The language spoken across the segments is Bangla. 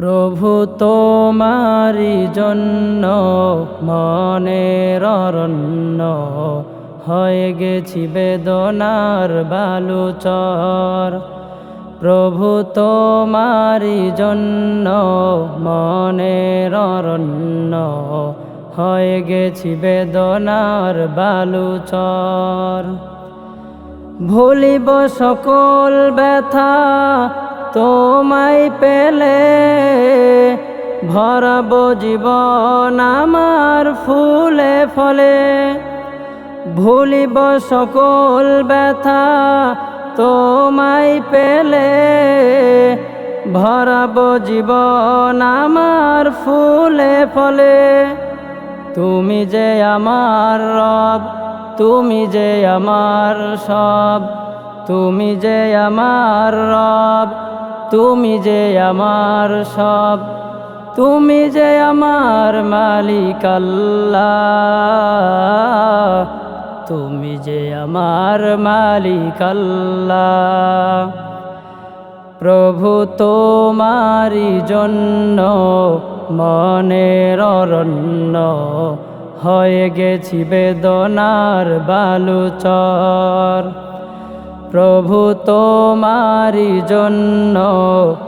প্রভু তোমারি জন্য মনের অরণ্য হয়ে গেছি বেদনার বালুচর। প্রভু তোমারি জন্য মনের অরণ্য হয়ে গেছি বেদনার বালুচর। ভুলিব সকল ব্যথা তোমায় পেলে ভরাব জীবন আমার ফুলে ফলে। ভুলিব সকল ব্যথা তোমায় পেলে ভরাব জীবন আমার ফুলে ফলে। তুমি যে আমার রব, তুমি যে আমার সব, তুমি যে আমার রব তুমি যে আমার সব, তুমি যে আমার মালিক আল্লাহ, তুমি যে আমার মালিক আল্লাহ। প্রভু তোমারি জন্য মনের অরণ্য হয়ে গেছি বেদনার বালুচর। প্রভু তোমারি জন্য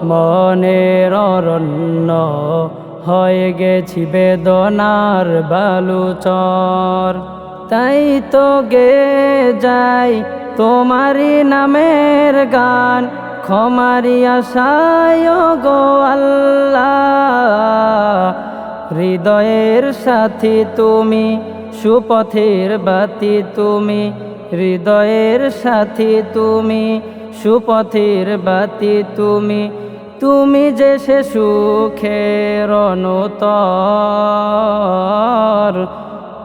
মনের অরণ্য হয়ে গেছি বেদনার বালুচর। তাই তো গে যাই তোমারি নামের গান ক্ষমারি আশায় গো আল্লাহ। হৃদয়ের সাথী তুমি, সুপথের বাতি তুমি হৃদয়ের সাথী তুমি, সুপথের বাতি তুমি তুমি যে সে সুখের অনুতর,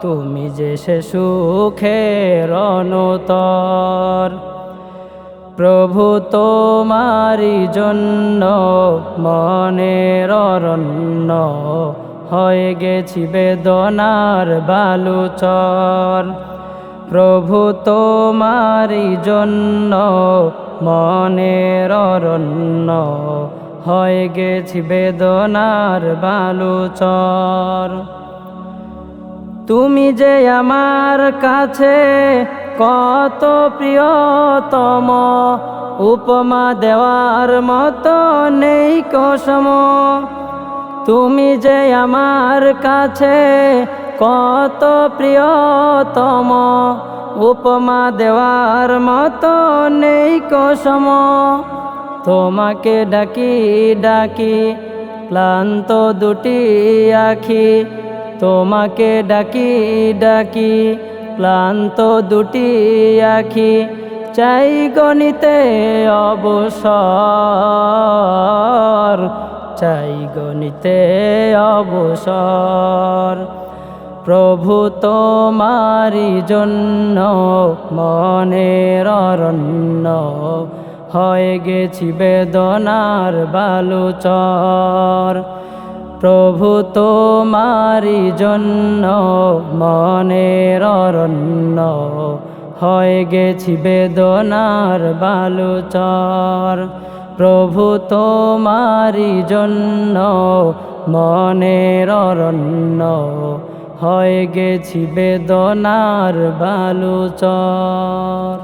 তুমি যে সে সুখের অনুতর। প্রভু তোমারি জন্য মনের অরণ্য হয়ে গেছি বেদনার বালুচর। প্রভু তোমারি জন্য মনের অরণ্য হয়ে গেছি বেদনার বালুচর। তুমি যে আমার কাছে কত প্রিয়তম, উপমা দেওয়ার মতো নেই কসম। তুমি যে আমার কাছে কত প্রিয়তম, উপমা দেওয়ার মতো নেই কসম। তোমাকে ডাকি ডাকি, ক্লান্ত দুটি আখি। তোমাকে ডাকি ডাকি, ক্লান্ত দুটি আখি। চাই গণিতে অবসর, চাই গণিতে অবসর। প্রভু তোমারি জন্য মনের অরণ্য। হয়ে গেছি বেদনার বালুচর। প্রভু তোমারি জন্য মনের অরণ্য। হয়ে গেছি বেদনার বালুচর। প্রভু তোমারি জন্য মনের অরণ্য। হয়ে গেছি বেদনার বালুচর।